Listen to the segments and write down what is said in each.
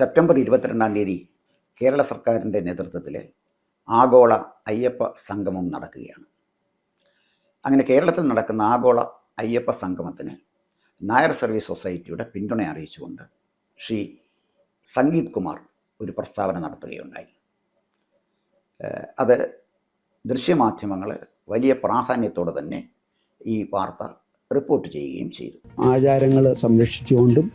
September ഇരുപത്തിരണ്ടാം തീയതി കേരള സർക്കാരിന്റെ നേതൃത്വത്തിൽ ആഗോള അയ്യപ്പ സംഗമം നടക്കുകയാണ്. അങ്ങനെ കേരളത്തിൽ നടക്കുന്ന ആഗോള അയ്യപ്പ സംഗമത്തിന് നായർ സർവീസ് സൊസൈറ്റിയുടെ പിന്തുണ അറിയിച്ചുകൊണ്ട് ശ്രീ സംഗീത് കുമാർ ഒരു പ്രസ്താവന നടത്തുകയുണ്ടായി. അത് ദൃശ്യമാധ്യമങ്ങൾ വലിയ പ്രാധാന്യത്തോടെ തന്നെ ഈ വാർത്ത റിപ്പോർട്ട് ചെയ്യുകയും ചെയ്തു. ആചാരങ്ങൾ സംരക്ഷിച്ചുകൊണ്ടും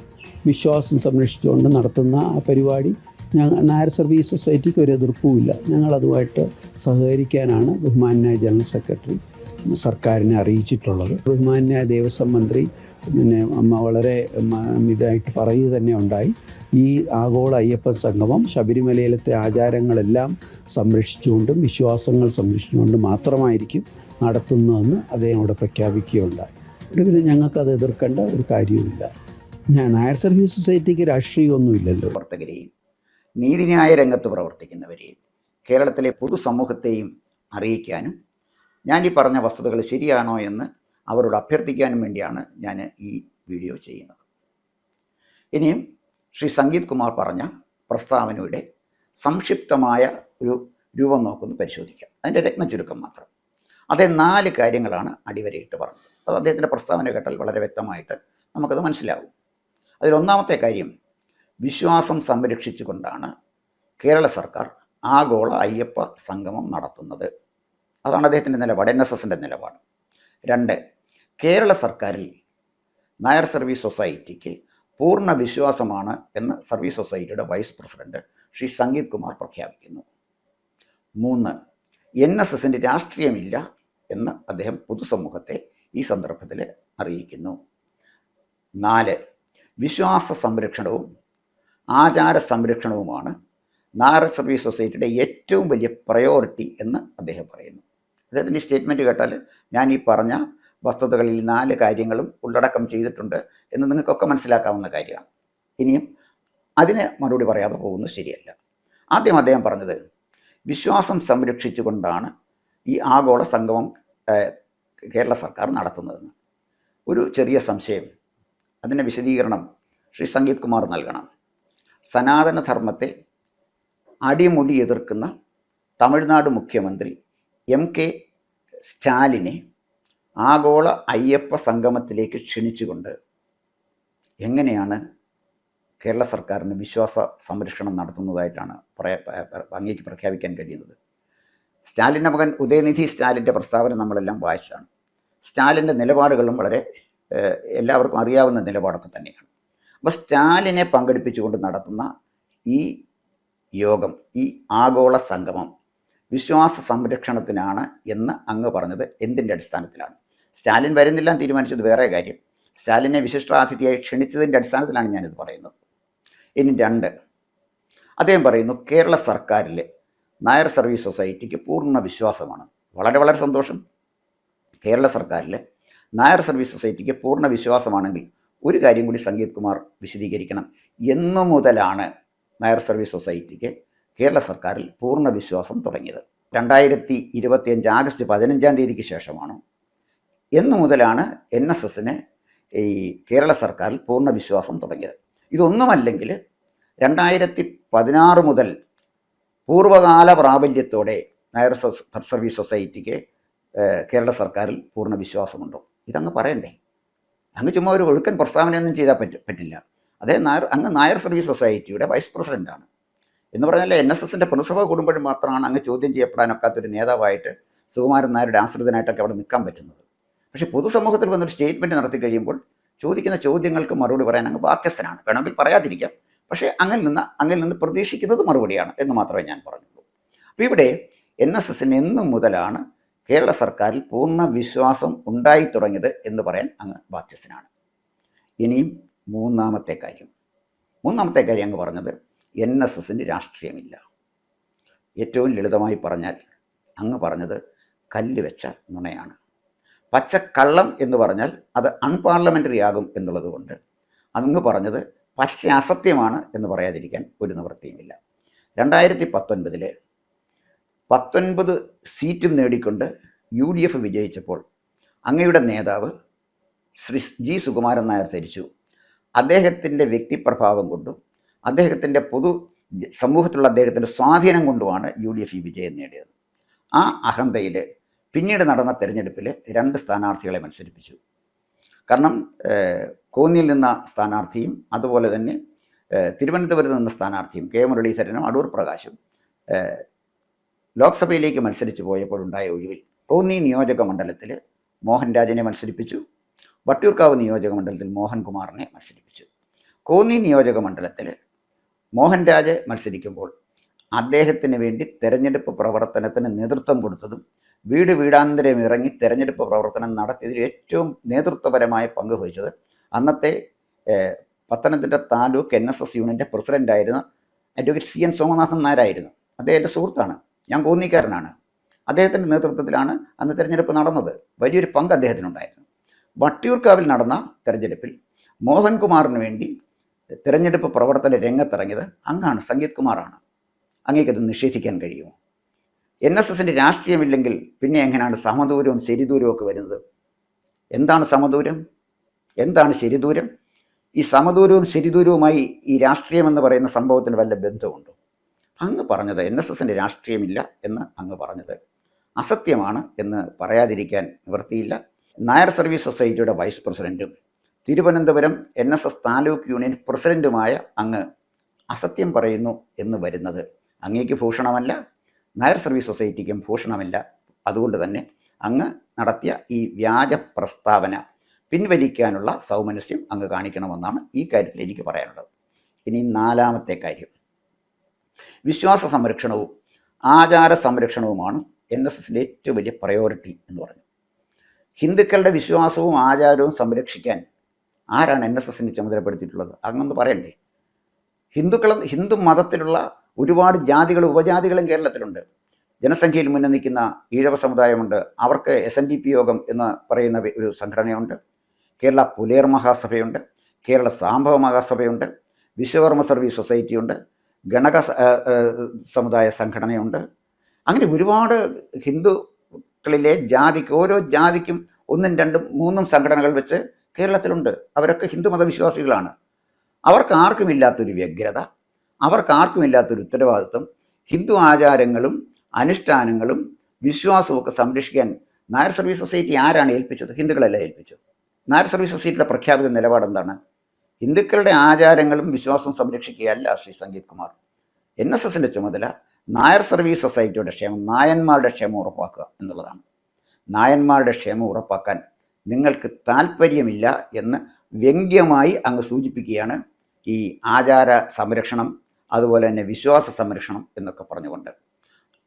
വിശ്വാസം സംരക്ഷിച്ചുകൊണ്ട് നടത്തുന്ന ആ പരിപാടി ഞങ്ങൾ നായർ സർവീസ് സൊസൈറ്റിക്ക് ഒരു എതിർപ്പുമില്ല. ഞങ്ങളതുമായിട്ട് സഹകരിക്കാനാണ് ബഹുമാന്യായ ജനറൽ സെക്രട്ടറി സർക്കാരിനെ അറിയിച്ചിട്ടുള്ളത്. ബഹുമാന്യായ ദേവസ്വം മന്ത്രി പിന്നെ വളരെ ഇതായിട്ട് പറയുക തന്നെ ഉണ്ടായി. ഈ ആഗോള അയ്യപ്പ സംഗമം ശബരിമലയിലത്തെ ആചാരങ്ങളെല്ലാം സംരക്ഷിച്ചുകൊണ്ടും വിശ്വാസങ്ങൾ സംരക്ഷിച്ചുകൊണ്ടും മാത്രമായിരിക്കും നടത്തുന്നതെന്ന് അദ്ദേഹം അവിടെ പ്രഖ്യാപിക്കുകയുണ്ടായി. ഒടുവിൽ ഞങ്ങൾക്കത് എതിർക്കേണ്ട ഒരു കാര്യവുമില്ല. ഞാൻ നായർ സർവീസ് സൊസൈറ്റിക്ക് രാഷ്ട്രീയമൊന്നുമില്ലല്ലോ. പ്രവർത്തകരെയും നീതിന്യായ രംഗത്ത് പ്രവർത്തിക്കുന്നവരെയും കേരളത്തിലെ പൊതുസമൂഹത്തെയും അറിയിക്കാനും ഞാൻ ഈ പറഞ്ഞ വസ്തുതകൾ ശരിയാണോ എന്ന് അവരോട് അഭ്യർത്ഥിക്കാനും വേണ്ടിയാണ് ഞാൻ ഈ വീഡിയോ ചെയ്യുന്നത്. ഇനിയും ശ്രീ സംഗീത് കുമാർ പറഞ്ഞ പ്രസ്താവനയുടെ സംക്ഷിപ്തമായ ഒരു രൂപം നോക്കുന്നു പരിശോധിക്കാം. അതിന്റെ രത്നചുരുക്കം മാത്രം. അതേ നാല് കാര്യങ്ങളാണ് അടിവരയിട്ട് പറഞ്ഞത്. അത് അദ്ദേഹത്തിന്റെ പ്രസ്താവന കേട്ടാൽ വളരെ വ്യക്തമായിട്ട് നമുക്കത് മനസ്സിലാവും. അതിലൊന്നാമത്തെ കാര്യം വിശ്വാസം സംരക്ഷിച്ചുകൊണ്ടാണ് കേരള സർക്കാർ ആഗോള അയ്യപ്പ സംഗമം നടത്തുന്നത്. അതാണ് അദ്ദേഹത്തിന്റെ നിലപാട് എൻ എസ് എസിന്റെ നിലപാട്. രണ്ട് കേരള സർക്കാരിൽ നായർ സർവീസ് സൊസൈറ്റിക്ക് പൂർണ വിശ്വാസമാണ് എന്ന് സർവീസ് സൊസൈറ്റിയുടെ വൈസ് പ്രസിഡന്റ് ശ്രീ സംഗീത് കുമാർ പ്രഖ്യാപിക്കുന്നു. മൂന്ന് എൻ എസ് എസിന്റെ രാഷ്ട്രീയമില്ല എന്ന് അദ്ദേഹം പൊതുസമൂഹത്തെ ഈ സന്ദർഭത്തിൽ അറിയിക്കുന്നു. നാല് വിശ്വാസ സംരക്ഷണവും ആചാര സംരക്ഷണവുമാണ് നാരദ് സർവീസ് സൊസൈറ്റിയുടെ ഏറ്റവും വലിയ പ്രയോറിറ്റി എന്ന് അദ്ദേഹം പറയുന്നു. അദ്ദേഹത്തിന്റെ സ്റ്റേറ്റ്മെന്റ് കേട്ടാൽ ഞാൻ ഈ പറഞ്ഞ വസ്തുതകളിൽ നാല് കാര്യങ്ങളും ഉള്ളടക്കം ചെയ്തിട്ടുണ്ട് എന്ന് നിങ്ങൾക്കൊക്കെ മനസ്സിലാക്കാവുന്ന കാര്യമാണ്. ഇനിയും അതിന് മറുപടി പറയാതെ പോകുന്നത് ശരിയല്ല. ആദ്യം അദ്ദേഹം പറഞ്ഞത് വിശ്വാസം സംരക്ഷിച്ചുകൊണ്ടാണ് ഈ ആഗോള സംഗമം കേരള സർക്കാർ നടത്തുന്നതെന്ന്. ഒരു ചെറിയ സംശയം. അതിന്റെ വിശദീകരണം ശ്രീ സംഗീത് കുമാർ നൽകണം. സനാതനധർമ്മത്തെ അടിമുടി എതിർക്കുന്ന തമിഴ്നാട് മുഖ്യമന്ത്രി എം കെ സ്റ്റാലിനെ ആഗോള അയ്യപ്പ സംഗമത്തിലേക്ക് ക്ഷണിച്ചുകൊണ്ട് എങ്ങനെയാണ് കേരള സർക്കാരിന് വിശ്വാസ സംരക്ഷണം നടത്തുന്നതായിട്ടാണ് അങ്ങേക്ക് പ്രഖ്യാപിക്കാൻ കഴിയുന്നത്. സ്റ്റാലിന്റെ മകൻ ഉദയനിധി സ്റ്റാലിന്റെ പ്രസ്താവന നമ്മളെല്ലാം വായിച്ചതാണ് സ്റ്റാലിന്റെ നിലപാടുകളും വളരെ എല്ലാവർക്കും അറിയാവുന്ന നിലപാടൊക്കെ തന്നെയാണ്. അപ്പോൾ സ്റ്റാലിനെ പങ്കെടുപ്പിച്ചുകൊണ്ട് നടത്തുന്ന ഈ യോഗം ഈ ആഗോള സംഗമം വിശ്വാസ സംരക്ഷണത്തിനാണ് എന്ന് അങ്ങ് പറഞ്ഞത് എന്തിന്റെ അടിസ്ഥാനത്തിലാണ്? സ്റ്റാലിൻ വരുന്നില്ല എന്ന് തീരുമാനിച്ചത് വേറെ കാര്യം. സ്റ്റാലിനെ വിശിഷ്ടാതിഥിയായി ക്ഷണിച്ചതിന്റെ അടിസ്ഥാനത്തിലാണ് ഞാനിത് പറയുന്നത്. ഇനി രണ്ട്. അദ്ദേഹം പറയുന്നു കേരള സർക്കാരിൽ നായർ സർവീസ് സൊസൈറ്റിക്ക് പൂർണ വിശ്വാസമാണ്. വളരെ വളരെ സന്തോഷം. കേരള സർക്കാരിൽ നായർ സർവീസ് സൊസൈറ്റിക്ക് പൂർണ വിശ്വാസമാണെങ്കിൽ ഒരു കാര്യം കൂടി സംഗീത് കുമാർ വിശദീകരിക്കണം. എന്നു മുതലാണ് നായർ സർവീസ് സൊസൈറ്റിക്ക് കേരള സർക്കാരിൽ പൂർണ വിശ്വാസം തുടങ്ങിയത്. രണ്ടായിരത്തി ഇരുപത്തിയഞ്ച് ആഗസ്റ്റ് പതിനഞ്ചാം തീയതിക്ക് ശേഷമാണ്. എന്നു മുതലാണ് എൻ എസ് എസിന് ഈ കേരള സർക്കാരിൽ പൂർണ വിശ്വാസം തുടങ്ങിയത്. ഇതൊന്നുമല്ലെങ്കിൽ രണ്ടായിരത്തി പതിനാറ് മുതൽ പൂർവകാല പ്രാബല്യത്തോടെ നയർ സർവീസ് സൊസൈറ്റിക്ക് കേരള സർക്കാരിൽ പൂർണ വിശ്വാസമുണ്ടോ. ഇതങ്ങ് പറയണ്ടേ? അങ്ങ് ചുമ്മാ ഒരു ഒഴുക്കൻ പ്രസ്താവനയൊന്നും ചെയ്താൽ പറ്റ പറ്റില്ല. അതേ നായർ അങ്ങ് നായർ സർവീസ് സൊസൈറ്റിയുടെ വൈസ് പ്രസിഡന്റാണ് എന്ന് പറഞ്ഞാൽ എൻ എസ് എസിന്റെ പുനഃസഭ കൂടുമ്പോഴും മാത്രമാണ് അങ്ങ് ചോദ്യം ചെയ്യപ്പെടാനൊക്കാത്തൊരു നേതാവായിട്ട് സുകുമാരൻ നായരുടെ ആശ്രിതനായിട്ടൊക്കെ അവിടെ നിൽക്കാൻ പറ്റുന്നത്. പക്ഷേ പൊതുസമൂഹത്തിൽ വന്നൊരു സ്റ്റേറ്റ്മെന്റ് നടത്തി കഴിയുമ്പോൾ ചോദിക്കുന്ന ചോദ്യങ്ങൾക്ക് മറുപടി പറയാൻ അങ്ങ് ബാധ്യസ്ഥനാണ്. വേണമെങ്കിൽ പറയാതിരിക്കാം. പക്ഷേ അങ്ങിൽ നിന്ന് അങ്ങിൽ നിന്ന് പ്രതീക്ഷിക്കുന്നത് മറുപടിയാണ് എന്ന് മാത്രമേ ഞാൻ പറഞ്ഞുള്ളൂ. അപ്പോൾ ഇവിടെ എൻ എസ് എസിന് എന്നു മുതലാണ് കേരള സർക്കാരിൽ പൂർണ വിശ്വാസം ഉണ്ടായി തുടങ്ങിയത് എന്ന് പറയാൻ അങ്ങ് ബാധ്യസ്ഥനാണ്. ഇനിയും മൂന്നാമത്തെ കാര്യം. മൂന്നാമത്തെ കാര്യം അങ്ങ് പറഞ്ഞത് എൻ എസ് എസിന് രാഷ്ട്രീയമില്ല. ഏറ്റവും ലളിതമായി പറഞ്ഞാൽ അങ്ങ് പറഞ്ഞത് കല്ല് വെച്ച നുണയാണ്. പച്ചക്കള്ളം എന്ന് പറഞ്ഞാൽ അത് അൺപാർലമെന്ററി ആകും എന്നുള്ളത് കൊണ്ട് അങ്ങ് പറഞ്ഞത് പച്ച അസത്യമാണ് എന്ന് പറയാതിരിക്കാൻ ഒരു നിവൃത്തിയുമില്ല. രണ്ടായിരത്തി പത്തൊൻപതിൽ പത്തൊൻപത് സീറ്റും നേടിക്കൊണ്ട് യു ഡി എഫ് വിജയിച്ചപ്പോൾ അങ്ങയുടെ നേതാവ് ശ്രീ ജി സുകുമാരൻ നായർ ധരിച്ചു. അദ്ദേഹത്തിന്റെ വ്യക്തിപ്രഭാവം കൊണ്ടും അദ്ദേഹത്തിന്റെ പൊതു സമൂഹത്തിലുള്ള അദ്ദേഹത്തിന്റെ സ്വാധീനം കൊണ്ടുമാണ് യു ഡി എഫ് ഈ വിജയം നേടിയത്. ആ അഹന്തയിൽ പിന്നീട് നടന്ന തെരഞ്ഞെടുപ്പിൽ രണ്ട് സ്ഥാനാർത്ഥികളെ മത്സരിപ്പിച്ചു. കാരണം കോന്നിയിൽ നിന്ന സ്ഥാനാർത്ഥിയും അതുപോലെ തന്നെ തിരുവനന്തപുരത്ത് നിന്ന സ്ഥാനാർത്ഥിയും കെ മുരളീധരനും അടൂർ പ്രകാശും ലോക്സഭയിലേക്ക് മത്സരിച്ചു പോയപ്പോൾ ഉണ്ടായ ഒഴിവിൽ കോന്നി നിയോജക മണ്ഡലത്തിൽ മോഹൻരാജിനെ മത്സരിപ്പിച്ചു. വട്ടിയൂർക്കാവ് നിയോജക മണ്ഡലത്തിൽ മോഹൻകുമാറിനെ മത്സരിപ്പിച്ചു. കോന്നി നിയോജക മണ്ഡലത്തിൽ മോഹൻരാജ് മത്സരിക്കുമ്പോൾ അദ്ദേഹത്തിന് വേണ്ടി തെരഞ്ഞെടുപ്പ് പ്രവർത്തനത്തിന് നേതൃത്വം കൊടുത്തതും വീട് വീടാന്തരം ഇറങ്ങി തെരഞ്ഞെടുപ്പ് പ്രവർത്തനം നടത്തിയതിൽ ഏറ്റവും നേതൃത്വപരമായ പങ്ക് വഹിച്ചത് അന്നത്തെ Pathanamthitta taluk N S S യൂണിറ്റിന്റെ പ്രസിഡന്റായിരുന്ന അഡ്വക്കേറ്റ് സി എൻ സോമനാഥൻ നായരായിരുന്നു. അദ്ദേഹം എന്റെ സുഹൃത്താണ്. ഞാൻ കോന്നിക്കാരനാണ് അദ്ദേഹത്തിന്റെ നേതൃത്വത്തിലാണ് അന്ന് തിരഞ്ഞെടുപ്പ് നടന്നത്. വലിയൊരു പങ്ക് അദ്ദേഹത്തിനുണ്ടായിരുന്നു. വട്ടിയൂർക്കാവിൽ നടന്ന തെരഞ്ഞെടുപ്പിൽ മോഹൻകുമാറിന് വേണ്ടി തിരഞ്ഞെടുപ്പ് പ്രവർത്തന രംഗത്തിറങ്ങിയത് അങ്ങാണ്. സംഗീത് കുമാറാണ്. അങ്ങേക്കത് നിഷേധിക്കാൻ കഴിയുമോ? എൻ എസ് എസിന്റെ രാഷ്ട്രീയമില്ലെങ്കിൽ പിന്നെ എങ്ങനെയാണ് സമദൂരവും ശരിദൂരവും ഒക്കെ വരുന്നത്? എന്താണ് സമദൂരം? എന്താണ് ശരിദൂരം? ഈ സമദൂരവും ശരിദൂരവുമായി ഈ രാഷ്ട്രീയം എന്ന് പറയുന്ന സംഭവത്തിന് വല്ല ബന്ധമുണ്ടോ? അങ്ങ് പറഞ്ഞത് എൻ എസ് എസിന്റെ രാഷ്ട്രീയമില്ല എന്ന് അങ്ങ് പറഞ്ഞത്. അസത്യമാണ് എന്ന് പറയാതിരിക്കാൻ നിവൃത്തിയില്ല. നായർ സർവീസ് സൊസൈറ്റിയുടെ വൈസ് പ്രസിഡന്റും Thiruvananthapuram N S S taluk union പ്രസിഡന്റുമായ അങ്ങ് അസത്യം പറയുന്നു എന്ന് വരുന്നത് അങ്ങേക്ക് ഭൂഷണമല്ല നായർ സർവീസ് സൊസൈറ്റിക്കും ഭൂഷണമല്ല. അതുകൊണ്ട് തന്നെ അങ്ങ് നടത്തിയ ഈ വ്യാജ പ്രസ്താവന പിൻവലിക്കാനുള്ള സൗമനസ്യം അങ്ങ് കാണിക്കണമെന്നാണ് ഈ കാര്യത്തിൽ എനിക്ക് പറയാനുള്ളത്. ഇനി നാലാമത്തെ കാര്യം. വിശ്വാസ സംരക്ഷണവും ആചാര സംരക്ഷണവുമാണ് എൻ എസ് എസിന്റെ ഏറ്റവും വലിയ പ്രയോറിറ്റി എന്ന് പറഞ്ഞു. ഹിന്ദുക്കളുടെ വിശ്വാസവും ആചാരവും സംരക്ഷിക്കാൻ ആരാണ് എൻ എസ് എസിനെ ചുമതലപ്പെടുത്തിയിട്ടുള്ളത്? അങ്ങൊന്ന് പറയണ്ടേ. ഹിന്ദുക്കൾ ഹിന്ദു മതത്തിലുള്ള ഒരുപാട് ജാതികളും ഉപജാതികളും കേരളത്തിലുണ്ട്. ജനസംഖ്യയിൽ മുന്നിൽ നിൽക്കുന്ന ഈഴവ സമുദായമുണ്ട്. അവർക്ക് എസ് എൻ ഡി പി യോഗം എന്ന് പറയുന്ന ഒരു സംഘടനയുണ്ട്. കേരള പുലേർ മഹാസഭയുണ്ട്. കേരള സാംഭവ മഹാസഭയുണ്ട്. വിശ്വകർമ്മ സർവീസ് സൊസൈറ്റിയുണ്ട്. ഗണക സമുദായ സംഘടനയുണ്ട്. അങ്ങനെ ഒരുപാട് ഹിന്ദുക്കളിലെ ജാതിക്ക് ഓരോ ജാതിക്കും ഒന്നും രണ്ടും മൂന്നും സംഘടനകൾ വെച്ച് കേരളത്തിലുണ്ട്. അവരൊക്കെ ഹിന്ദു മതവിശ്വാസികളാണ്. അവർക്ക് ആർക്കും ആർക്കുമില്ലാത്തൊരു വ്യഗ്രത അവർക്ക് ആർക്കും ആർക്കുമില്ലാത്തൊരു ഉത്തരവാദിത്വം ഹിന്ദു ആചാരങ്ങളും അനുഷ്ഠാനങ്ങളും വിശ്വാസവും ഒക്കെ സംരക്ഷിക്കാൻ നായർ സർവീസ് സൊസൈറ്റി ആരാണ് ഏൽപ്പിച്ചത്? ഹിന്ദുക്കളല്ല ഏൽപ്പിച്ചത്? നായർ സർവീസ് സൊസൈറ്റിയുടെ പ്രഖ്യാപിത നിലപാട് എന്താണ് ഹിന്ദുക്കളുടെ ആചാരങ്ങളും വിശ്വാസം സംരക്ഷിക്കുകയല്ല ശ്രീ സംഗീത് കുമാർ. എൻ എസ് എസിന്റെ ചുമതല നായർ സർവീസ് സൊസൈറ്റിയുടെ ക്ഷേമം നായന്മാരുടെ ക്ഷേമം ഉറപ്പാക്കുക എന്നുള്ളതാണ്. നായന്മാരുടെ ക്ഷേമം ഉറപ്പാക്കാൻ നിങ്ങൾക്ക് താല്പര്യമില്ല എന്ന് വ്യംഗ്യമായി അങ്ങ് സൂചിപ്പിക്കുകയാണ് ഈ ആചാര സംരക്ഷണം അതുപോലെ തന്നെ വിശ്വാസ സംരക്ഷണം എന്നൊക്കെ പറഞ്ഞുകൊണ്ട്.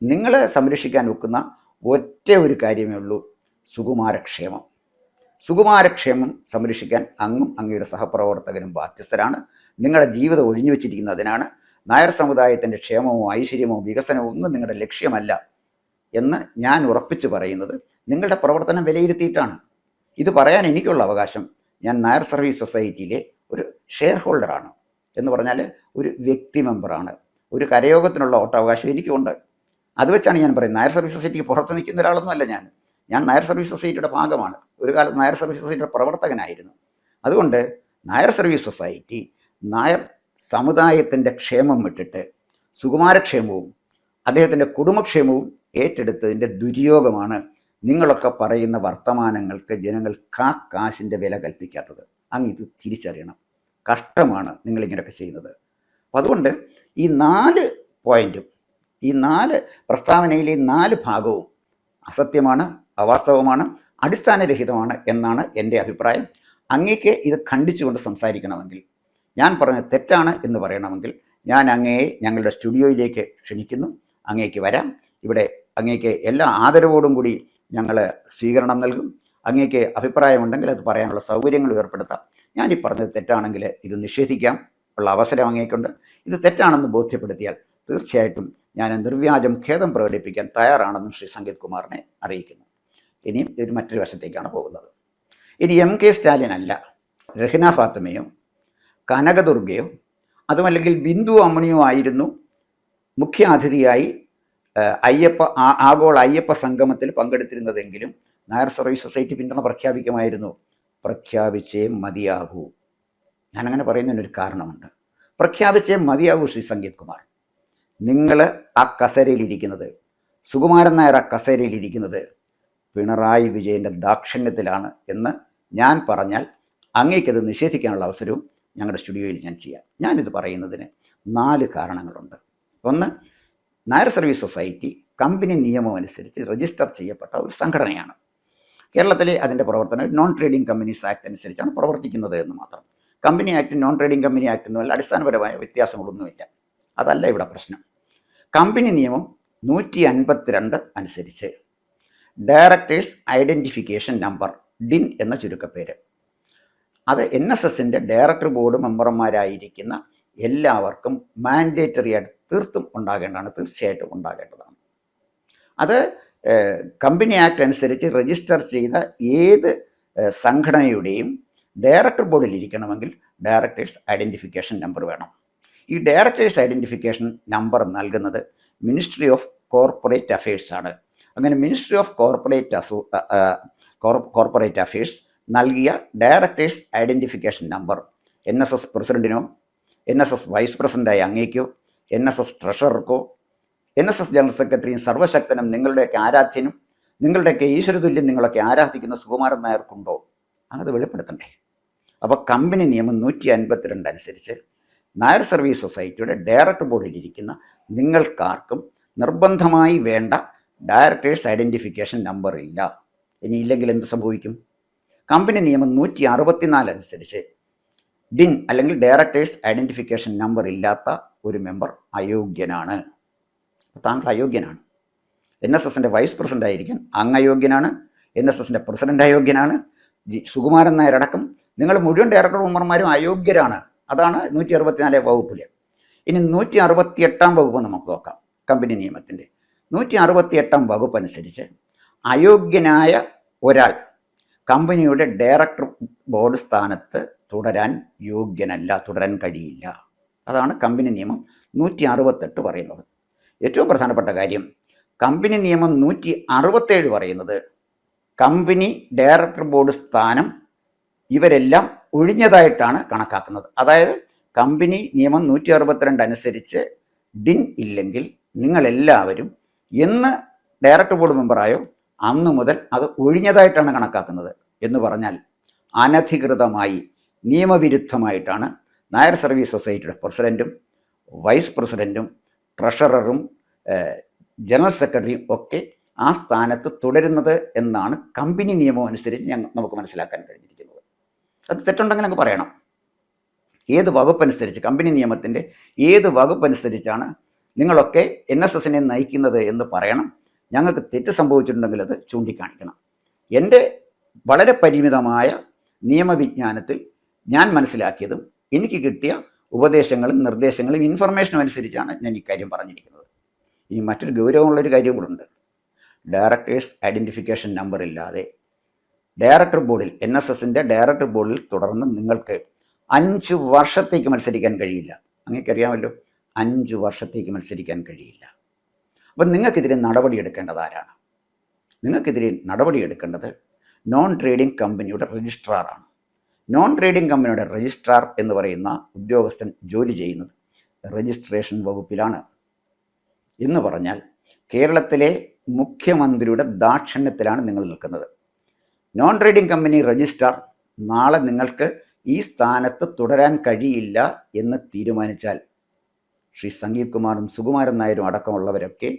നിങ്ങളെ സംരക്ഷിക്കാൻ വെക്കുന്ന ഒറ്റ ഒരു കാര്യമേ ഉള്ളൂ സുകുമാരക്ഷേമം. സുകുമാരക്ഷേമം സംരക്ഷിക്കാൻ അങ്ങും അങ്ങയുടെ സഹപ്രവർത്തകരും ബാധ്യസ്ഥരാണ്. നിങ്ങളുടെ ജീവിതം ഒഴിഞ്ഞു വെച്ചിരിക്കുന്നതിനാണ് നായർ സമുദായത്തിന്റെ ക്ഷേമമോ ഐശ്വര്യമോ വികസനമോ ഒന്നും നിങ്ങളുടെ ലക്ഷ്യമല്ല എന്ന് ഞാൻ ഉറപ്പിച്ചു പറയുന്നത് നിങ്ങളുടെ പ്രവർത്തനം വിലയിരുത്തിയിട്ടാണ്. ഇത് പറയാൻ എനിക്കുള്ള അവകാശം ഞാൻ നായർ സർവീസ് സൊസൈറ്റിയിലെ ഒരു ഷെയർ ഹോൾഡറാണ് എന്ന് പറഞ്ഞാൽ ഒരു വ്യക്തി മെമ്പറാണ്. ഒരു കരയോഗത്തിനുള്ള ഓട്ടാവകാശം എനിക്കുണ്ട്. അത് വെച്ചാണ് ഞാൻ പറയുന്നത്. നായർ സർവീസ് സൊസൈറ്റിക്ക് പുറത്ത് നിൽക്കുന്ന ഒരാളൊന്നുമല്ല ഞാൻ. ഞാൻ നായർ സർവീസ് സൊസൈറ്റിയുടെ ഭാഗമാണ്. ഒരു കാലത്ത് നായർ സർവീസ് സൊസൈറ്റിയുടെ പ്രവർത്തകനായിരുന്നു. അതുകൊണ്ട് നായർ സർവീസ് സൊസൈറ്റി നായർ സമുദായത്തിന്റെ ക്ഷേമം വിട്ടിട്ട് സുകുമാരക്ഷേമവും അദ്ദേഹത്തിന്റെ കുടുംബക്ഷേമവും ഏറ്റെടുത്തതിന്റെ ദുര്യോഗമാണ് നിങ്ങളൊക്കെ പറയുന്ന വർത്തമാനങ്ങൾക്ക് ജനങ്ങൾ കാ കാശിന്റെ വില കൽപ്പിക്കാത്തത്. അങ്ങ് ഇത് തിരിച്ചറിയണം. കഷ്ടമാണ് നിങ്ങളിങ്ങനെയൊക്കെ ചെയ്യുന്നത്. അപ്പം അതുകൊണ്ട് ഈ നാല് പോയിന്റും ഈ നാല് പ്രസ്താവനയിലെ നാല് ഭാഗവും അസത്യമാണ് അവാസ്തവമാണ്. അടിസ്ഥാനരഹിതമാണ് എന്നാണ് എന്റെ അഭിപ്രായം. അങ്ങേക്ക് ഇത് ഖണ്ഡിച്ചുകൊണ്ട് സംസാരിക്കണമെങ്കിൽ ഞാൻ പറഞ്ഞ തെറ്റാണ് എന്ന് പറയണമെങ്കിൽ ഞാൻ അങ്ങയെ ഞങ്ങളുടെ സ്റ്റുഡിയോയിലേക്ക് ക്ഷണിക്കുന്നു. അങ്ങേക്ക് വരാം. ഇവിടെ അങ്ങേക്ക് എല്ലാ ആദരവോടും കൂടി ഞങ്ങൾ സ്വീകരണം നൽകും. അങ്ങേക്ക് അഭിപ്രായമുണ്ടെങ്കിൽ അത് പറയാനുള്ള സൗകര്യങ്ങൾ ഏർപ്പെടുത്താം. ഞാൻ ഈ പറഞ്ഞത് തെറ്റാണെങ്കിൽ ഇത് നിഷേധിക്കാം. ഉള്ള അവസരം അങ്ങേക്കുണ്ട്. ഇത് തെറ്റാണെന്ന് ബോധ്യപ്പെടുത്തിയാൽ തീർച്ചയായിട്ടും ഞാൻ നിർവ്യാജം ഖേദം പ്രകടിപ്പിക്കാൻ തയ്യാറാണെന്നും ശ്രീ സംഗീത് കുമാറിനെ അറിയിക്കുന്നു. ഇനിയും ഒരു മറ്റൊരു വശത്തേക്കാണ് പോകുന്നത്. ഇനി എം കെ സ്റ്റാലിൻ അല്ല രഹ്ന ഫാത്തിമയോ കനകദുർഗയോ അതുമല്ലെങ്കിൽ ബിന്ദു അമ്മണിയോ ആയിരുന്നു മുഖ്യ അതിഥിയായി അയ്യപ്പ ആഗോള അയ്യപ്പ സംഗമത്തിൽ പങ്കെടുത്തിരുന്നതെങ്കിലും നായർ സർവീസ് സൊസൈറ്റി പിന്തുണ പ്രഖ്യാപിക്കുമായിരുന്നു. പ്രഖ്യാപിച്ചേ മതിയാകൂ. ഞാനങ്ങനെ പറയുന്നതിനൊരു കാരണമുണ്ട്. പ്രഖ്യാപിച്ചേ മതിയാകൂ ശ്രീ സംഗീത് കുമാർ. നിങ്ങൾ ആ കസേരയിലിരിക്കുന്നത് സുകുമാരൻ നായർ ആ കസേരയിലിരിക്കുന്നത് പിണറായി വിജയന്റെ ദാക്ഷിണ്യത്തിലാണ് എന്ന് ഞാൻ പറഞ്ഞാൽ അങ്ങേക്കത് നിഷേധിക്കാനുള്ള അവസരവും ഞങ്ങളുടെ സ്റ്റുഡിയോയിൽ ഞാൻ ചെയ്യാം. ഞാനിത് പറയുന്നതിന് നാല് കാരണങ്ങളുണ്ട്. ഒന്ന് നായർ സർവീസ് സൊസൈറ്റി കമ്പനി നിയമം അനുസരിച്ച് രജിസ്റ്റർ ചെയ്യപ്പെട്ട ഒരു സംഘടനയാണ്. കേരളത്തിലെ അതിന്റെ പ്രവർത്തനം നോൺ ട്രേഡിംഗ് കമ്പനീസ് ആക്ട് അനുസരിച്ചാണ് പ്രവർത്തിക്കുന്നത് എന്ന് മാത്രം. Company act non trading company act എന്നുള്ള അടിസ്ഥാനപരമായ വ്യത്യാസങ്ങളൊന്നുമില്ല. അതല്ല ഇവിടെ പ്രശ്നം. കമ്പനി നിയമം നൂറ്റി അനുസരിച്ച് ഡയറക്ടേഴ്സ് ഐഡന്റിഫിക്കേഷൻ നമ്പർ ഡിൻ എന്ന ചുരുക്കപ്പേര്. അത് എൻ എസ് എസിന്റെ ഡയറക്ടർ ബോർഡ് മെമ്പർമാരായിരിക്കുന്ന എല്ലാവർക്കും മാൻഡേറ്ററി ആയിട്ട് തീർത്തും ഉണ്ടാകേണ്ടതാണ് തീർച്ചയായിട്ടും ഉണ്ടാകേണ്ടതാണ്. അത് കമ്പനി ആക്ട് അനുസരിച്ച് രജിസ്റ്റർ ചെയ്ത ഏത് സംഘടനയുടെയും ഡയറക്ടർ ബോർഡിൽ ഇരിക്കണമെങ്കിൽ ഡയറക്ടേഴ്സ് ഐഡന്റിഫിക്കേഷൻ നമ്പർ വേണം. ഈ ഡയറക്ടേഴ്സ് ഐഡന്റിഫിക്കേഷൻ നമ്പർ നൽകുന്നത് മിനിസ്ട്രി ഓഫ് കോർപ്പറേറ്റ് അഫയേഴ്സാണ് അങ്ങനെ മിനിസ്ട്രി ഓഫ് കോർപ്പറേറ്റ് അസോ കോർപ്പറേറ്റ് അഫയേഴ്സ് നൽകിയ directors identification number N S S പ്രസിഡന്റിനോ N S S vice പ്രസിഡന്റായി അങ്ങേക്കോ എൻ എസ് എസ് ട്രഷറർക്കോ എൻ എസ് എസ് ജനറൽ സെക്രട്ടറിയും സർവശക്തനും നിങ്ങളുടെയൊക്കെ ആരാധ്യനും നിങ്ങളുടെയൊക്കെ ഈശ്വരതുല്യം നിങ്ങളൊക്കെ ആരാധിക്കുന്ന സുകുമാരൻ നായർക്കുണ്ടോ? അങ്ങനെ വെളിപ്പെടുത്തണ്ടേ. അപ്പോൾ കമ്പനി നിയമം നൂറ്റി അൻപത്തിരണ്ട് അനുസരിച്ച് നായർ സർവീസ് സൊസൈറ്റിയുടെ ഡയറക്ടർ ബോർഡിലിരിക്കുന്ന നിങ്ങൾക്കാർക്കും നിർബന്ധമായി വേണ്ട ഡയറക്ടേഴ്സ് ഐഡന്റിഫിക്കേഷൻ നമ്പർ ഇല്ല. ഇനി ഇല്ലെങ്കിൽ എന്ത് സംഭവിക്കും? കമ്പനി നിയമം നൂറ്റി അറുപത്തിനാല് അനുസരിച്ച് ഡിൻ അല്ലെങ്കിൽ ഡയറക്ടേഴ്സ് ഐഡന്റിഫിക്കേഷൻ നമ്പർ ഇല്ലാത്ത ഒരു മെമ്പർ അയോഗ്യനാണ്. താങ്കൾ അയോഗ്യനാണ്. എൻ എസ് എസിന്റെ വൈസ് പ്രസിഡന്റ് ആയിരിക്കാൻ അങ്ങ് അയോഗ്യനാണ്. എൻ എസ് എസിന്റെ പ്രസിഡന്റ് അയോഗ്യനാണ്. ജി സുകുമാരൻ നായർ അടക്കം നിങ്ങൾ മുഴുവൻ ഡയറക്ടർ മെമ്പർമാരും അയോഗ്യരാണ്. അതാണ് നൂറ്റി അറുപത്തിനാല് വകുപ്പിൽ ഇനി നൂറ്റി അറുപത്തി എട്ടാം വകുപ്പ് നമുക്ക് നോക്കാം. കമ്പനി നിയമത്തിന്റെ നൂറ്റി അറുപത്തി എട്ടാം വകുപ്പ് അനുസരിച്ച് അയോഗ്യനായ ഒരാൾ കമ്പനിയുടെ ഡയറക്ടർ ബോർഡ് സ്ഥാനത്ത് തുടരാൻ യോഗ്യനല്ല തുടരാൻ കഴിയില്ല. അതാണ് കമ്പനി നിയമം നൂറ്റി അറുപത്തെട്ട് പറയുന്നത്. ഏറ്റവും പ്രധാനപ്പെട്ട കാര്യം കമ്പനി നിയമം നൂറ്റി അറുപത്തേഴ് പറയുന്നത് കമ്പനി ഡയറക്ടർ ബോർഡ് സ്ഥാനം ഇവരെല്ലാം ഒഴിഞ്ഞതായിട്ടാണ് കണക്കാക്കുന്നത്. അതായത് കമ്പനി നിയമം നൂറ്റി അറുപത്തിരണ്ട് അനുസരിച്ച് ഡിൻ ഇല്ലെങ്കിൽ നിങ്ങളെല്ലാവരും എന്ന് ഡയറക്ടർ ബോർഡ് മെമ്പറായോ അന്ന് മുതൽ അത് ഒഴിഞ്ഞതായിട്ടാണ് കണക്കാക്കുന്നത് എന്ന് പറഞ്ഞാൽ അനധികൃതമായി നിയമവിരുദ്ധമായിട്ടാണ് നായർ സർവീസ് സൊസൈറ്റിയുടെ പ്രസിഡന്റും വൈസ് പ്രസിഡന്റും ട്രഷററും ജനറൽ സെക്രട്ടറിയും ഒക്കെ ആ സ്ഥാനത്ത് തുടരുന്നത് എന്നാണ് കമ്പനി നിയമം അനുസരിച്ച് ഞങ്ങൾ നമുക്ക് മനസ്സിലാക്കാൻ കഴിഞ്ഞിരിക്കുന്നത്. അത് തെറ്റുണ്ടെങ്കിൽ അങ്ങ് പറയണം. ഏത് വകുപ്പനുസരിച്ച് കമ്പനി നിയമത്തിന്റെ ഏത് വകുപ്പനുസരിച്ചാണ് നിങ്ങളൊക്കെ എൻ എസ് എസിനെ നയിക്കുന്നത് എന്ന് പറയണം. ഞങ്ങൾക്ക് തെറ്റ് സംഭവിച്ചിട്ടുണ്ടെങ്കിൽ അത് ചൂണ്ടിക്കാണിക്കണം. എന്റെ വളരെ പരിമിതമായ നിയമവിജ്ഞാനത്തിൽ ഞാൻ മനസ്സിലാക്കിയതും എനിക്ക് കിട്ടിയ ഉപദേശങ്ങളും നിർദ്ദേശങ്ങളും ഇൻഫർമേഷനും അനുസരിച്ചാണ് ഞാൻ ഇക്കാര്യം പറഞ്ഞിരിക്കുന്നത്. ഇനി മറ്റൊരു ഗൗരവമുള്ളൊരു കാര്യം കൂടെ ഡയറക്ടേഴ്സ് ഐഡന്റിഫിക്കേഷൻ നമ്പർ ഇല്ലാതെ ഡയറക്ടർ ബോർഡിൽ എൻ എസ് എസിന്റെ ഡയറക്ടർ ബോർഡിൽ തുടർന്ന് നിങ്ങൾക്ക് അഞ്ച് വർഷത്തേക്ക് മത്സരിക്കാൻ കഴിയില്ല. അങ്ങേക്കറിയാമല്ലോ. അഞ്ച് വർഷത്തേക്ക് മത്സരിക്കാൻ കഴിയില്ല. അപ്പം നിങ്ങൾക്കെതിരെ നടപടിയെടുക്കേണ്ടത് ആരാണ്? നിങ്ങൾക്കെതിരെ നടപടിയെടുക്കേണ്ടത് നോൺ ട്രേഡിംഗ് കമ്പനിയുടെ രജിസ്ട്രാറാണ് നോൺ ട്രേഡിംഗ് കമ്പനിയുടെ രജിസ്ട്രാർ എന്ന് പറയുന്ന ഉദ്യോഗസ്ഥൻ ജോലി ചെയ്യുന്നത് രജിസ്ട്രേഷൻ വകുപ്പിലാണ്. എന്ന് പറഞ്ഞാൽ കേരളത്തിലെ മുഖ്യമന്ത്രിയുടെ ദാക്ഷിണ്യത്തിലാണ് നിങ്ങൾ നിൽക്കുന്നത്. നോൺ ട്രേഡിംഗ് കമ്പനി രജിസ്ട്രാർ നാളെ നിങ്ങൾക്ക് ഈ സ്ഥാനത്ത് തുടരാൻ കഴിയില്ല എന്ന് തീരുമാനിച്ചാൽ ശ്രീ സംഗീത് കുമാറും സുകുമാരൻ നായരും അടക്കമുള്ളവരൊക്കെ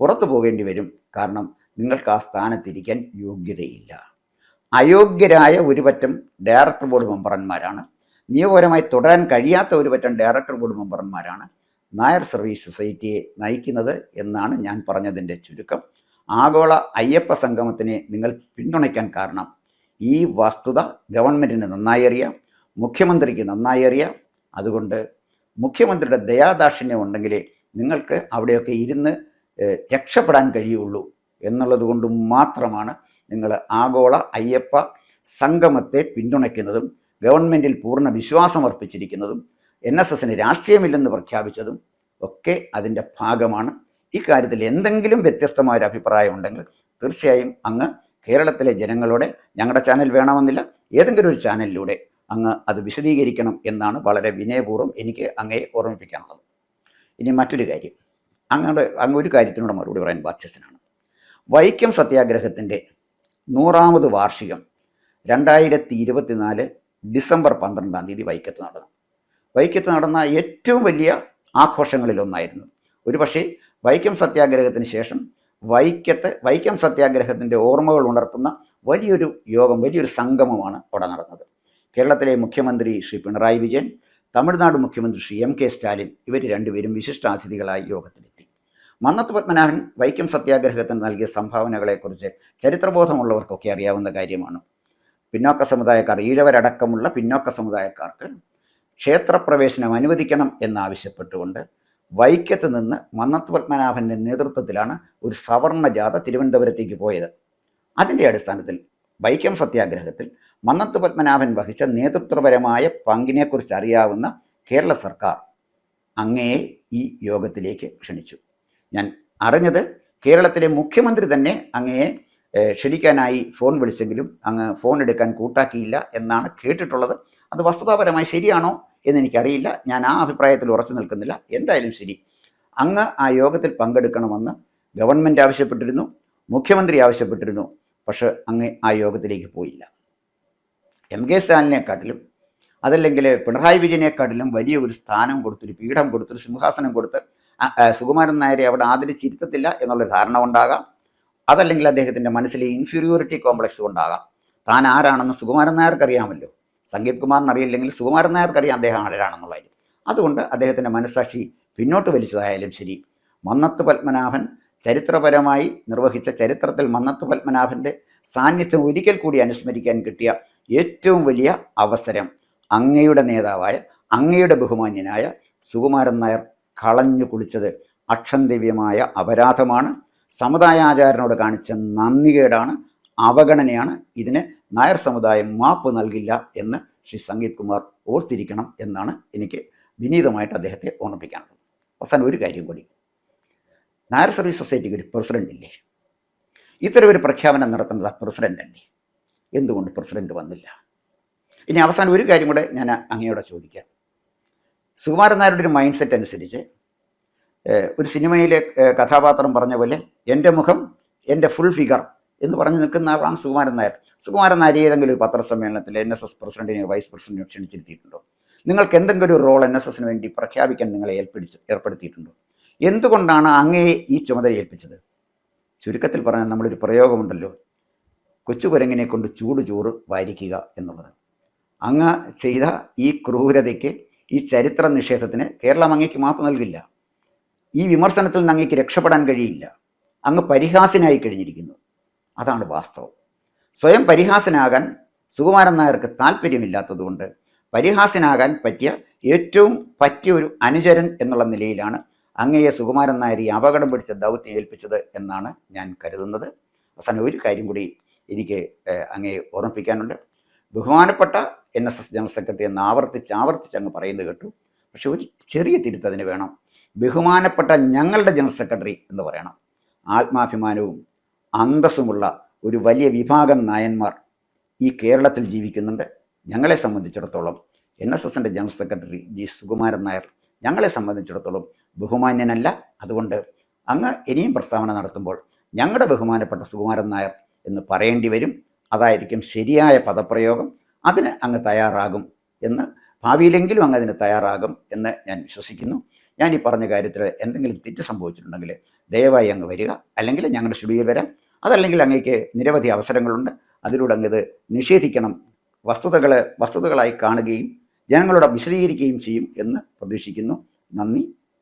പുറത്തു പോകേണ്ടി വരും. കാരണം നിങ്ങൾക്ക് ആ സ്ഥാനത്തിരിക്കാൻ യോഗ്യതയില്ല. അയോഗ്യരായ ഒരു പറ്റം ഡയറക്ടർ ബോർഡ് മെമ്പർമാരാണ്. നിയമപരമായി തുടരാൻ കഴിയാത്ത ഒരു പറ്റം ഡയറക്ടർ ബോർഡ് മെമ്പർമാരാണ് നായർ സർവീസ് സൊസൈറ്റിയെ നയിക്കുന്നത് എന്നാണ് ഞാൻ പറഞ്ഞതിന്റെ ചുരുക്കം. ആഗോള അയ്യപ്പ സംഗമത്തിനെ നിങ്ങൾ പിന്തുണയ്ക്കാൻ കാരണം ഈ വസ്തുത ഗവൺമെന്റിന് നന്നായി അറിയാം മുഖ്യമന്ത്രിക്ക് നന്നായി അറിയാം. അതുകൊണ്ട് മുഖ്യമന്ത്രിയുടെ ദയാദാക്ഷിണ്യം ഉണ്ടെങ്കിലേ നിങ്ങൾക്ക് അവിടെയൊക്കെ ഇരുന്ന് രക്ഷപ്പെടാൻ കഴിയുള്ളൂ എന്നുള്ളത് കൊണ്ട് മാത്രമാണ് നിങ്ങൾ ആഗോള അയ്യപ്പ സംഗമത്തെ പിന്തുണയ്ക്കുന്നതും ഗവൺമെന്റിൽ പൂർണ വിശ്വാസം അർപ്പിച്ചിരിക്കുന്നതും എൻ എസ് എസിന് രാഷ്ട്രീയമില്ലെന്ന് പ്രഖ്യാപിച്ചതും ഒക്കെ അതിന്റെ ഭാഗമാണ്. ഇക്കാര്യത്തിൽ എന്തെങ്കിലും വ്യത്യസ്തമായ ഒരു അഭിപ്രായം ഉണ്ടെങ്കിൽ തീർച്ചയായും അങ്ങ് കേരളത്തിലെ ജനങ്ങളോടെ ഞങ്ങളുടെ ചാനൽ വേണമെന്നില്ല ഏതെങ്കിലും ഒരു ചാനലിലൂടെ അങ്ങ് അത് വിശദീകരിക്കണം എന്നാണ് വളരെ വിനയപൂർവം എനിക്ക് അങ്ങയെ ഓർമ്മിപ്പിക്കാനുള്ളത്. ഇനി മറ്റൊരു കാര്യം. അങ്ങയുടെ അങ്ങ് ഒരു കാര്യത്തിനോട് മറുപടി പറയാൻ ബാധ്യസ്ഥനാണ്. വൈക്കം സത്യാഗ്രഹത്തിന്റെ നൂറാമത് വാർഷികം രണ്ടായിരത്തി ഇരുപത്തിനാല് ഡിസംബർ പന്ത്രണ്ടാം തീയതി വൈക്കത്ത് നടന്നു. വൈക്കത്ത് നടന്ന ഏറ്റവും വലിയ ആഘോഷങ്ങളിലൊന്നായിരുന്നു ഒരുപക്ഷെ വൈക്കം സത്യാഗ്രഹത്തിന് ശേഷം വൈക്കത്ത് വൈക്കം സത്യാഗ്രഹത്തിന്റെ ഓർമ്മകൾ ഉണർത്തുന്ന വലിയൊരു യോഗം വലിയൊരു സംഗമമാണ് അവിടെ നടന്നത്. കേരളത്തിലെ മുഖ്യമന്ത്രി ശ്രീ പിണറായി വിജയൻ തമിഴ്നാട് മുഖ്യമന്ത്രി ശ്രീ എം കെ സ്റ്റാലിൻ ഇവർ രണ്ടുപേരും വിശിഷ്ടാതിഥികളായി യോഗത്തിലെത്തി. മന്നത്ത് പത്മനാഭൻ വൈക്കം സത്യാഗ്രഹത്തിന് നൽകിയ സംഭാവനകളെക്കുറിച്ച് ചരിത്രബോധമുള്ളവർക്കൊക്കെ അറിയാവുന്ന കാര്യമാണ്. പിന്നോക്ക സമുദായക്കാർ ഈഴവരടക്കമുള്ള പിന്നോക്ക സമുദായക്കാർക്ക് ക്ഷേത്രപ്രവേശനം അനുവദിക്കണം എന്നാവശ്യപ്പെട്ടുകൊണ്ട് വൈക്കത്ത് നിന്ന് മന്നത്ത് പത്മനാഭന്റെ നേതൃത്വത്തിലാണ് ഒരു സവർണ ജാഥ തിരുവനന്തപുരത്തേക്ക് പോയത്. അതിന്റെ അടിസ്ഥാനത്തിൽ വൈക്കം സത്യാഗ്രഹത്തിൽ മന്നത്ത് പത്മനാഭൻ വഹിച്ച നേതൃത്വപരമായ പങ്കിനെക്കുറിച്ച് അറിയാവുന്ന കേരള സർക്കാർ അങ്ങയെ ഈ യോഗത്തിലേക്ക് ക്ഷണിച്ചു. ഞാൻ അറിഞ്ഞത് കേരളത്തിലെ മുഖ്യമന്ത്രി തന്നെ അങ്ങയെ ക്ഷണിക്കാനായി ഫോൺ വിളിച്ചെങ്കിലും അങ്ങ് ഫോൺ എടുക്കാൻ കൂട്ടാക്കിയില്ല എന്നാണ് കേട്ടിട്ടുള്ളത്. അത് വസ്തുതാപരമായി ശരിയാണോ എന്ന് എനിക്കറിയില്ല. ഞാൻ ആ അഭിപ്രായത്തിൽ ഉറച്ചു നിൽക്കുന്നില്ല. എന്തായാലും ശരി. അങ്ങ് ആ യോഗത്തിൽ പങ്കെടുക്കണമെന്ന് ഗവൺമെന്റ് ആവശ്യപ്പെട്ടിരുന്നു മുഖ്യമന്ത്രി ആവശ്യപ്പെട്ടിരുന്നു. പക്ഷേ അങ്ങ് ആ യോഗത്തിലേക്ക് പോയില്ല. എം കെ സ്റ്റാലിനെക്കാട്ടിലും അതല്ലെങ്കിൽ പിണറായി വിജയനെക്കാട്ടിലും വലിയ ഒരു സ്ഥാനം കൊടുത്തൊരു പീഠം കൊടുത്തൊരു സിംഹാസനം കൊടുത്ത് സുകുമാരൻ നായരെ അവിടെ ആദരിച്ചിരുത്തത്തില്ല എന്നുള്ളൊരു ധാരണ ഉണ്ടാകാം. അതല്ലെങ്കിൽ അദ്ദേഹത്തിന്റെ മനസ്സിലെ ഇൻഫീരിയോറിറ്റി കോംപ്ലക്സ് ഉണ്ടാകാം. താൻ ആരാണെന്ന് സുകുമാരൻ നായർക്ക് അറിയാമല്ലോ സംഗീത് കുമാറിന് അറിയില്ലെങ്കിൽ സുകുമാരൻ നായർക്ക് അറിയാം അദ്ദേഹം ആരാണെന്നുള്ളത് അതുകൊണ്ട് അദ്ദേഹത്തിന്റെ മനസ്സാക്ഷി പിന്നോട്ട് വലിച്ചതായാലും ശരി. മന്നത്ത് പത്മനാഭൻ ചരിത്രപരമായി നിർവഹിച്ച ചരിത്രത്തിൽ മന്നത്ത് പത്മനാഭന്റെ സാന്നിധ്യം ഒരിക്കൽ കൂടി അനുസ്മരിക്കാൻ കിട്ടിയ ഏറ്റവും വലിയ അവസരം അങ്ങയുടെ നേതാവായ അങ്ങയുടെ ബഹുമാന്യനായ സുകുമാരൻ നായർ കളഞ്ഞു കുളിച്ചത് അക്ഷന്തവ്യമായ അപരാധമാണ്. സമുദായാചാരനോട് കാണിച്ച നന്ദികേടാണ്. അവഗണനയാണ്. ഇതിന് നായർ സമുദായം മാപ്പ് നൽകില്ല എന്ന് ശ്രീ സംഗീത് കുമാർ ഓർത്തിരിക്കണം എന്നാണ് എനിക്ക് വിനീതമായിട്ട് അദ്ദേഹത്തെ ഓർമ്മിപ്പിക്കാനുള്ളത്. അവസാനം ഒരു കാര്യം കൂടി. നായർ സർവീസ് സൊസൈറ്റിക്ക് ഒരു പ്രസിഡന്റ് ഇല്ലേ? ഇത്തരം ഒരു പ്രഖ്യാപനം നടത്തുന്നത് ആ പ്രസിഡന്റ് അല്ലേ എന്തുകൊണ്ട് പ്രസിഡന്റ് വന്നില്ല? ഇനി അവസാനം ഒരു കാര്യം കൂടെ ഞാൻ അങ്ങയോടെ ചോദിക്കാം. സുകുമാരൻ നായരുടെ ഒരു മൈൻഡ് സെറ്റ് അനുസരിച്ച് ഒരു സിനിമയിലെ കഥാപാത്രം പറഞ്ഞ പോലെ എന്റെ മുഖം എന്റെ ഫുൾ ഫിഗർ എന്ന് പറഞ്ഞ് നിൽക്കുന്ന ആളാണ് സുകുമാരൻ നായർ. സുകുമാരൻ നായർ ഏതെങ്കിലും ഒരു പത്രസമ്മേളനത്തിൽ എൻ എസ് എസ് പ്രസിഡന്റിനെയോ വൈസ് പ്രസിഡന്റിനെയോ ക്ഷണിച്ചിരുത്തിയിട്ടുണ്ടോ? നിങ്ങൾക്ക് എന്തെങ്കിലും ഒരു റോൾ എൻ എസ് എസിന് വേണ്ടി പ്രഖ്യാപിക്കാൻ നിങ്ങളെ ഏർപ്പെടുത്തി ഏർപ്പെടുത്തിയിട്ടുണ്ടോ? എന്തുകൊണ്ടാണ് അങ്ങയെ ഈ ചുമതല ഏൽപ്പിച്ചത്? ചുരുക്കത്തിൽ പറഞ്ഞാൽ നമ്മളൊരു പ്രയോഗമുണ്ടല്ലോ. കൊച്ചുകുരങ്ങിനെ കൊണ്ട് ചൂട് ചോറ് വാരിക്കുക എന്നുള്ളത്. അങ്ങ് ചെയ്ത ഈ ക്രൂരതയ്ക്ക് ഈ ചരിത്ര നിഷേധത്തിന് കേരളം അങ്ങേക്ക് മാപ്പ് നൽകില്ല. ഈ വിമർശനത്തിൽ നിന്ന് അങ്ങേക്ക് രക്ഷപ്പെടാൻ കഴിയില്ല. അങ്ങ് പരിഹാസനായി കഴിഞ്ഞിരിക്കുന്നു. അതാണ് വാസ്തവം. സ്വയം പരിഹാസനാകാൻ സുകുമാരൻ നായർക്ക് താല്പര്യമില്ലാത്തതുകൊണ്ട് പരിഹാസനാകാൻ പറ്റിയ ഏറ്റവും പറ്റിയ ഒരു അനുചരൻ എന്നുള്ള നിലയിലാണ് അങ്ങയെ സുകുമാരൻ നായർ ഈ അപകടം പിടിച്ച ദൗത്യം ഏൽപ്പിച്ചത് എന്നാണ് ഞാൻ കരുതുന്നത്. അവസാനം ഒരു കാര്യം കൂടി എനിക്ക് അങ്ങയെ ഓർമ്മിപ്പിക്കാനുണ്ട്. ബഹുമാനപ്പെട്ട N S S general secretary എന്ന് ആവർത്തിച്ച് ആവർത്തിച്ച് അങ്ങ് പറയുന്നത് കേട്ടു. പക്ഷെ ഒരു ചെറിയ തിരുത്തതിന് വേണം. ബഹുമാനപ്പെട്ട ഞങ്ങളുടെ ജനറൽ സെക്രട്ടറി എന്ന് പറയണം. ആത്മാഭിമാനവും അന്തസ്സുമുള്ള ഒരു വലിയ വിഭാഗം നായന്മാർ ഈ കേരളത്തിൽ ജീവിക്കുന്നുണ്ട്. ഞങ്ങളെ സംബന്ധിച്ചിടത്തോളം എൻ എസ് എസിന്റെ general secretary G Sukumaran Nair ഞങ്ങളെ സംബന്ധിച്ചിടത്തോളം ബഹുമാന്യനല്ല. അതുകൊണ്ട് അങ്ങ് ഇനിയും പ്രസ്താവന നടത്തുമ്പോൾ ഞങ്ങളുടെ ബഹുമാനപ്പെട്ട സുകുമാരൻ നായർ എന്ന് പറയേണ്ടി വരും. അതായിരിക്കും ശരിയായ പദപ്രയോഗം. അതിന് അങ്ങ് തയ്യാറാകും എന്ന് ഭാവിയിലെങ്കിലും അങ്ങ് അതിന് തയ്യാറാകും എന്ന് ഞാൻ വിശ്വസിക്കുന്നു. ഞാൻ ഈ പറഞ്ഞ കാര്യത്തിൽ എന്തെങ്കിലും തെറ്റ് സംഭവിച്ചിട്ടുണ്ടെങ്കിൽ ദയവായി അങ്ങ് വരിക. അല്ലെങ്കിൽ ഞങ്ങളുടെ സ്റ്റുഡിയോയിൽ വരാം. അതല്ലെങ്കിൽ അങ്ങേക്ക് നിരവധി അവസരങ്ങളുണ്ട്. അതിലൂടെ അങ്ങ് ഇത് നിഷേധിക്കണം. വസ്തുതകൾ വസ്തുതകളായി കാണുകയും ജനങ്ങളോട് വിശദീകരിക്കുകയും ചെയ്യും എന്ന് പ്രതീക്ഷിക്കുന്നു. നന്ദി.